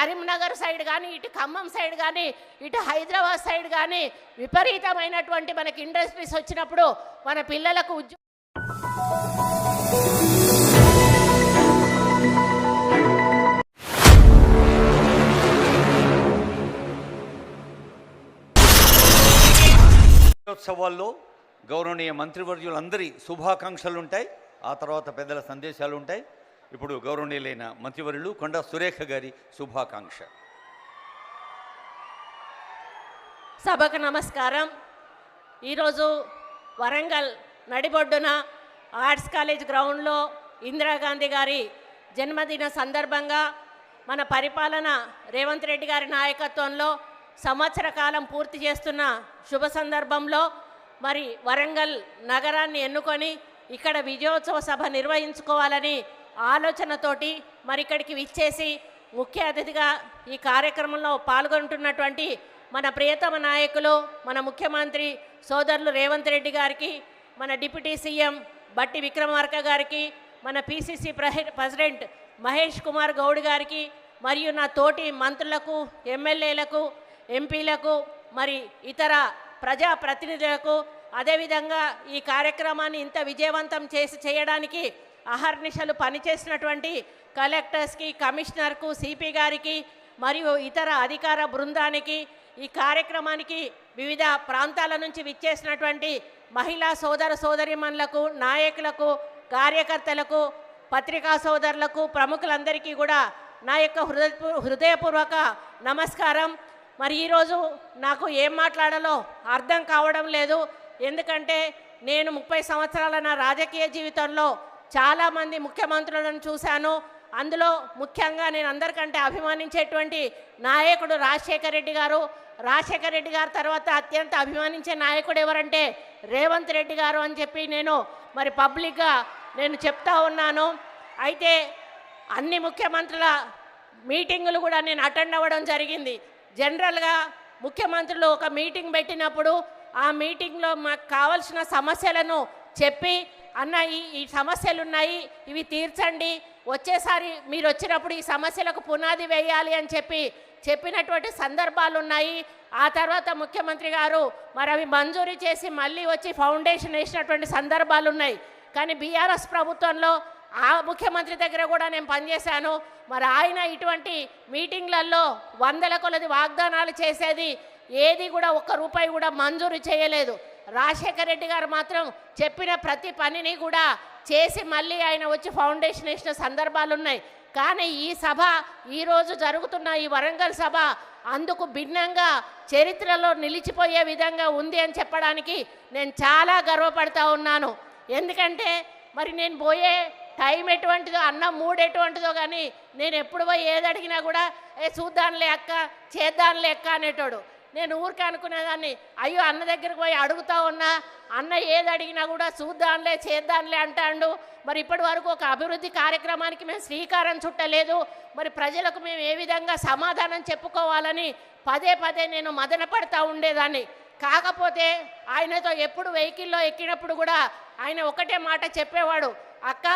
Karimnagar side కానీ ఇటు Khammam side కానీ ఇటు హైదరాబాద్ సైడ్ కానీ విపరీతమైనటువంటి మనకి ఇండస్ట్రీస్ వచ్చినప్పుడు మన పిల్లలకు ఉద్యోగ ఉత్సవాల్లో గౌరవనీయ మంత్రివర్యులందరి శుభాకాంక్షలు ఉంటాయి ఆ తర్వాత పెద్దల సందేశాలు ఉంటాయి ఇప్పుడు గౌరవనీయులైన మంత్రివర్యులు కొండా సురేఖ గారి శుభాకాంక్ష. సభకు నమస్కారం. ఈరోజు వరంగల్ నడిబొడ్డున ఆర్ట్స్ కాలేజ్ గ్రౌండ్లో ఇందిరాగాంధీ గారి జన్మదిన సందర్భంగా మన పరిపాలన రేవంత్ రెడ్డి గారి నాయకత్వంలో సంవత్సర కాలం పూర్తి చేస్తున్న శుభ సందర్భంలో మరి వరంగల్ నగరాన్ని ఎన్నుకొని ఇక్కడ విజయోత్సవ సభ నిర్వహించుకోవాలని ఆలోచనతోటి మరి ఇక్కడికి విచ్చేసి ముఖ్య అతిథిగా ఈ కార్యక్రమంలో పాల్గొంటున్నటువంటి మన ప్రియతమ నాయకులు మన ముఖ్యమంత్రి సోదరులు రేవంత్ రెడ్డి గారికి మన డిప్యూటీ సీఎం బట్టి విక్రమార్క గారికి మన పిసిసి ప్రెసిడెంట్ మహేష్ కుమార్ గౌడ్ గారికి మరియు నా తోటి మంత్రులకు ఎమ్మెల్యేలకు ఎంపీలకు మరి ఇతర ప్రజా ప్రతినిధులకు అదేవిధంగా ఈ కార్యక్రమాన్ని ఇంత విజయవంతం చేసి చేయడానికి అహర్నిశలు పనిచేసినటువంటి కలెక్టర్స్కి కమిషనర్కు సిపి గారికి మరియు ఇతర అధికార బృందానికి ఈ కార్యక్రమానికి వివిధ ప్రాంతాల నుంచి విచ్చేసినటువంటి మహిళా సోదర సోదరిమణులకు నాయకులకు కార్యకర్తలకు పత్రికా సోదరులకు ప్రముఖులందరికీ కూడా నా యొక్క హృదయ హృదయపూర్వక నమస్కారం. మరి ఈరోజు నాకు ఏం మాట్లాడాలో అర్థం కావడం లేదు. ఎందుకంటే నేను ముప్పై సంవత్సరాల నా రాజకీయ జీవితంలో చాలామంది ముఖ్యమంత్రులను చూశాను. అందులో ముఖ్యంగా నేను అందరికంటే అభిమానించేటువంటి నాయకుడు రాజశేఖర రెడ్డి గారు. రాజశేఖర రెడ్డి గారు తర్వాత అత్యంత అభిమానించే నాయకుడు ఎవరంటే రేవంత్ రెడ్డి గారు అని చెప్పి నేను మరి పబ్లిక్గా నేను చెప్తా ఉన్నాను. అయితే అన్ని ముఖ్యమంత్రుల మీటింగులు కూడా నేను అటెండ్ అవ్వడం జరిగింది. జనరల్గా ముఖ్యమంత్రులు ఒక మీటింగ్ పెట్టినప్పుడు ఆ మీటింగ్లో మాకు కావలసిన సమస్యలను చెప్పి అన్న ఈ ఈ సమస్యలు ఉన్నాయి ఇవి తీర్చండి. వచ్చేసారి మీరు వచ్చినప్పుడు ఈ సమస్యలకు పునాది వేయాలి అని చెప్పి చెప్పినటువంటి సందర్భాలు ఉన్నాయి ఆ తర్వాత ముఖ్యమంత్రి గారు మరి అవి మంజూరు చేసి మళ్ళీ వచ్చి ఫౌండేషన్ వేసినటువంటి సందర్భాలు ఉన్నాయి కానీ బీఆర్ఎస్ ప్రభుత్వంలో ఆ ముఖ్యమంత్రి దగ్గర కూడా నేను పనిచేశాను. మరి ఆయన ఇటువంటి మీటింగ్లలో వందల కొలది వాగ్దానాలు చేసేది ఏది కూడా ఒక్క రూపాయి కూడా మంజూరు చేయలేదు. రాజశేఖర రెడ్డి గారు మాత్రం చెప్పిన ప్రతి పనిని కూడా చేసి మళ్ళీ ఆయన వచ్చి ఫౌండేషన్ వేసిన సందర్భాలు ఉన్నాయి. కానీ ఈ సభ ఈరోజు జరుగుతున్న ఈ వరంగల్ సభ అందుకు భిన్నంగా చరిత్రలో నిలిచిపోయే విధంగా ఉంది అని చెప్పడానికి నేను చాలా గర్వపడతా ఉన్నాను. ఎందుకంటే మరి నేను పోయే టైం ఎటువంటిదో అన్న మూడు ఎటువంటిదో కానీ నేను ఎప్పుడు పోయి ఏది అడిగినా కూడా ఏ చూద్దాంలే అక్క చేద్దాంలే అక్క అనేటోడు. నేను ఊరికే అనుకునేదాన్ని అయ్యో అన్న దగ్గరికి పోయి అడుగుతా ఉన్నా అన్న ఏది అడిగినా కూడా చూద్దాంలే చేద్దాంలే అంటాడు. మరి ఇప్పటి వరకు ఒక అభివృద్ధి కార్యక్రమానికి మేము శ్రీకారం చుట్టలేదు. మరి ప్రజలకు మేము ఏ విధంగా సమాధానం చెప్పుకోవాలని పదే పదే నేను మదన పడతా ఉండేదాన్ని. కాకపోతే ఆయనతో ఎప్పుడు వెహికల్లో ఎక్కినప్పుడు కూడా ఆయన ఒకటే మాట చెప్పేవాడు అక్క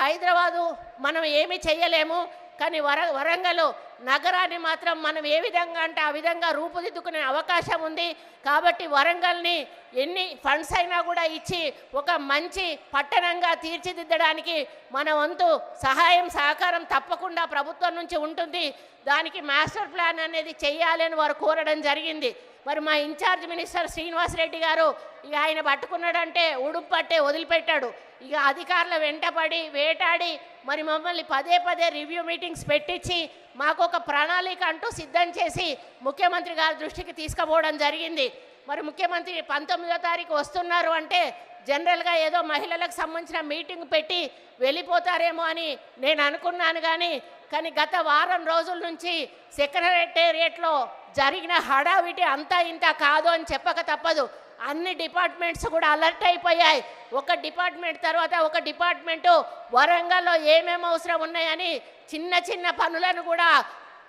హైదరాబాదు మనం ఏమి చెయ్యలేము. కానీ వర వరంగల్ నగరాన్ని మాత్రం మనం ఏ విధంగా అంటే ఆ విధంగా రూపుదిద్దుకునే అవకాశం ఉంది. కాబట్టి వరంగల్ని ఎన్ని ఫండ్స్ అయినా కూడా ఇచ్చి ఒక మంచి పట్టణంగా తీర్చిదిద్దడానికి మన వంతు సహాయం సహకారం తప్పకుండా ప్రభుత్వం నుంచి ఉంటుంది. దానికి మాస్టర్ ప్లాన్ అనేది చెయ్యాలి అని వారు కోరడం జరిగింది. మరి మా ఇన్ఛార్జ్ మినిస్టర్ శ్రీనివాస్ రెడ్డి గారు ఇక ఆయన పట్టుకున్నాడంటే ఉడుపు పట్టే వదిలిపెట్టాడు. ఇక అధికారుల వెంటపడి వేటాడి మరి మమ్మల్ని పదే పదే రివ్యూ మీటింగ్స్ పెట్టించి మాకు ఒక ప్రణాళిక అంటూ సిద్ధం చేసి ముఖ్యమంత్రి గారి దృష్టికి తీసుకుపోవడం జరిగింది. మరి ముఖ్యమంత్రి పంతొమ్మిదో తారీఖు వస్తున్నారు అంటే జనరల్గా ఏదో మహిళలకు సంబంధించిన మీటింగ్ పెట్టి వెళ్ళిపోతారేమో అని నేను అనుకున్నాను కానీ కానీ గత వారం రోజుల నుంచి సెక్రటేరియట్లో జరిగిన హడావిటి అంతా ఇంత కాదు అని చెప్పక తప్పదు. అన్ని డిపార్ట్మెంట్స్ కూడా అలర్ట్ అయిపోయాయి. ఒక డిపార్ట్మెంట్ తర్వాత ఒక డిపార్ట్మెంటు వరంగల్లో ఏమేమి అవసరం ఉన్నాయని చిన్న చిన్న పనులను కూడా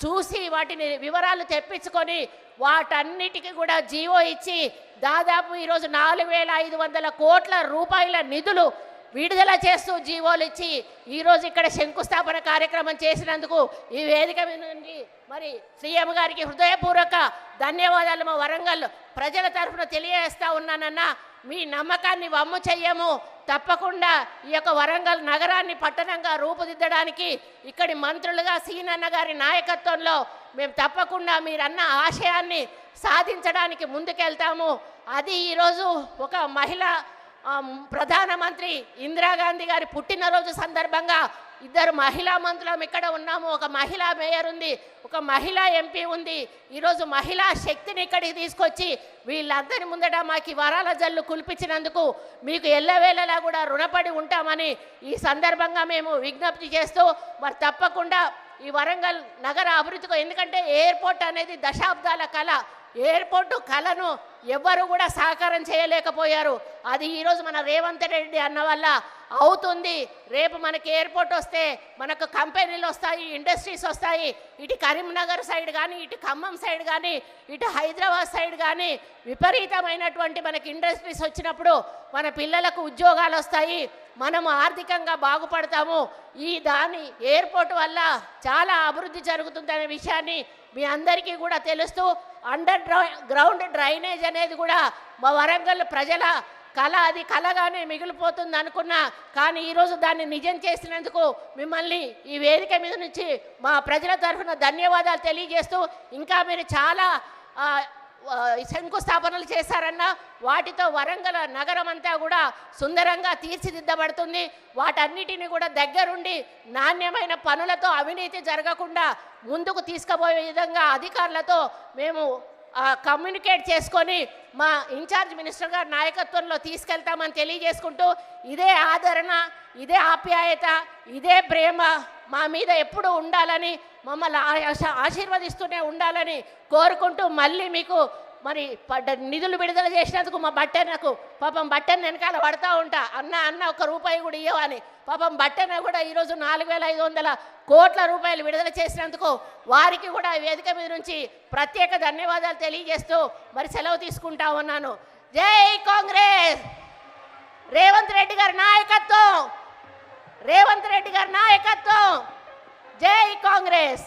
చూసి వాటిని వివరాలు తెప్పించుకొని వాటన్నిటికీ కూడా జీవో ఇచ్చి దాదాపు ఈరోజు నాలుగు వేల ఐదు వందల కోట్ల రూపాయల నిధులు విడుదల చేస్తూ జీవోలు ఇచ్చి ఈరోజు ఇక్కడ శంకుస్థాపన కార్యక్రమం చేసినందుకు ఈ వేదిక నుండి మరి సీఎం గారికి హృదయపూర్వక ధన్యవాదాలు మా వరంగల్ ప్రజల తరఫున తెలియజేస్తా ఉన్నానన్నా మీ నమ్మకాన్ని వమ్ము చెయ్యము. తప్పకుండా ఈ యొక్క వరంగల్ నగరాన్ని పట్టణంగా రూపుదిద్దడానికి ఇక్కడి మంత్రులుగా సీనన్న గారి నాయకత్వంలో మేము తప్పకుండా మీరన్న ఆశయాన్ని సాధించడానికి ముందుకెళ్తాము. అది ఈరోజు ఒక మహిళ ప్రధానమంత్రి ఇందిరాగాంధీ గారి పుట్టినరోజు సందర్భంగా ఇద్దరు మహిళా మంత్రులం ఇక్కడ ఉన్నాము? ఒక మహిళా మేయర్ ఉంది ఒక మహిళా ఎంపీ ఉంది. ఈరోజు మహిళా శక్తిని ఇక్కడికి తీసుకొచ్చి వీళ్ళందరి ముందట మాకు వరాల జల్లు కుల్పించినందుకు మీకు ఎల్లవేళలా కూడా రుణపడి ఉంటామని ఈ సందర్భంగా మేము విజ్ఞప్తి చేస్తూ మరి తప్పకుండా ఈ వరంగల్ నగర అభివృద్ధికి ఎందుకంటే ఎయిర్పోర్ట్ అనేది దశాబ్దాల కళ. ఎయిర్పోర్టు కళను ఎవ్వరు కూడా సహకారం చేయలేకపోయారు. అది ఈరోజు మన రేవంత్ రెడ్డి అన్న వల్ల అవుతుంది. రేపు మనకి ఎయిర్పోర్ట్ వస్తే మనకు కంపెనీలు వస్తాయి ఇండస్ట్రీస్ వస్తాయి. ఇటు కరీంనగర్ సైడ్ కానీ ఇటు ఖమ్మం సైడ్ కానీ ఇటు హైదరాబాద్ సైడ్ కానీ విపరీతమైనటువంటి మనకి ఇండస్ట్రీస్ వచ్చినప్పుడు మన పిల్లలకు ఉద్యోగాలు వస్తాయి. మనము ఆర్థికంగా బాగుపడతాము. ఈ దాని ఎయిర్పోర్ట్ వల్ల చాలా అభివృద్ధి జరుగుతుందనే విషయాన్ని మీ అందరికీ కూడా తెలుస్తూ అండర్ గ్రౌండ్ డ్రైనేజ్ అనేది కూడా మా వరంగల్ ప్రజల కళ అది కళగానే మిగిలిపోతుంది అనుకున్నా కానీ ఈరోజు దాన్ని నిజం చేసినందుకు మిమ్మల్ని ఈ వేదిక మీద నుంచి మా ప్రజల తరఫున ధన్యవాదాలు తెలియజేస్తూ ఇంకా మీరు చాలా శంకుస్థాపనలు చేశారన్న వాటితో వరంగల్ నగరం అంతా కూడా సుందరంగా తీర్చిదిద్దబడుతుంది. వాటన్నిటిని కూడా దగ్గరుండి నాణ్యమైన పనులతో అవినీతి జరగకుండా ముందుకు తీసుకుపోయే విధంగా అధికారులతో మేము కమ్యూనికేట్ చేసుకొని మా ఇన్ఛార్జ్ మినిస్టర్ గారి నాయకత్వంలో తీసుకెళ్తామని తెలియజేసుకుంటూ ఇదే ఆదరణ ఇదే ఆప్యాయత ఇదే ప్రేమ మా మీద ఎప్పుడు ఉండాలని మమ్మల్ని ఆశీర్వదిస్తూనే ఉండాలని కోరుకుంటూ మళ్ళీ మీకు మరి పడ్డ నిధులు విడుదల చేసినందుకు మా బట్టన్నకు పాపం బట్టను వెనకాల పడతా ఉంటా. అన్న అన్న ఒక రూపాయి కూడా ఇవ్వని పాపం బట్టెన కూడా ఈరోజు నాలుగు వేల ఐదు వందల కోట్ల రూపాయలు విడుదల చేసినందుకు వారికి కూడా వేదిక మీద నుంచి ప్రత్యేక ధన్యవాదాలు తెలియజేస్తూ మరి సెలవు తీసుకుంటా ఉన్నాను. జై కాంగ్రెస్! రేవంత్ రెడ్డి గారి నాయకత్వం! రేవంత్ రెడ్డి గారి నాయకత్వం! జై కాంగ్రెస్!